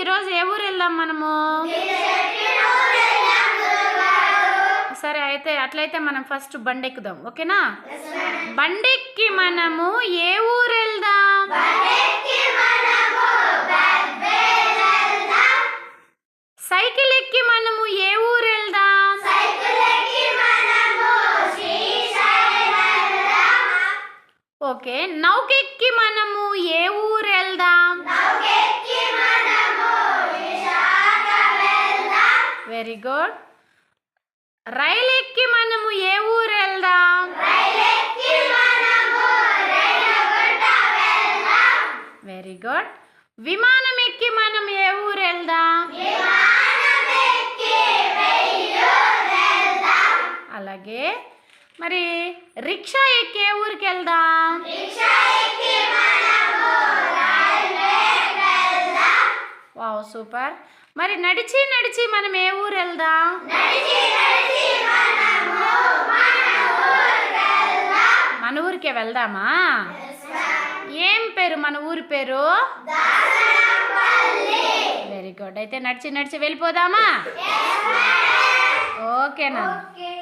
ఈరోజు ఏ ఊరు వెళ్దాం మనము? సరే అయితే అట్లయితే మనం ఫస్ట్ బండెక్కుదాం ఓకేనా? బండెక్కి మనము ఏ ఊరు వెళ్దాం? సైకిల్ ఎక్కి మనము ఏ ఊరు వెళ్దాం? ఓకే నౌకెక్కి మనము ఏ ఊరు వెరీ గుడ్ రైలు ఎక్కి మనము ఏ ఊరు వెళ్దాం? వెరీ గుడ్ విమానం ఎక్కి మనం ఏ ఊరు వెళ్దాం? అలాగే. మరి రిక్షా ఎక్కి ఏ ఊరికి వెళ్దాం. Wow super. మరి నడిచి నడిచి మనం ఏ ఊరు వెళ్దాం? మన ఊరికే వెళ్దామా? ఏం పేరు? మన ఊరి పేరు? వెరీ గుడ్ అయితే నడిచి నడిచి వెళ్ళిపోదామా? ఓకేనా.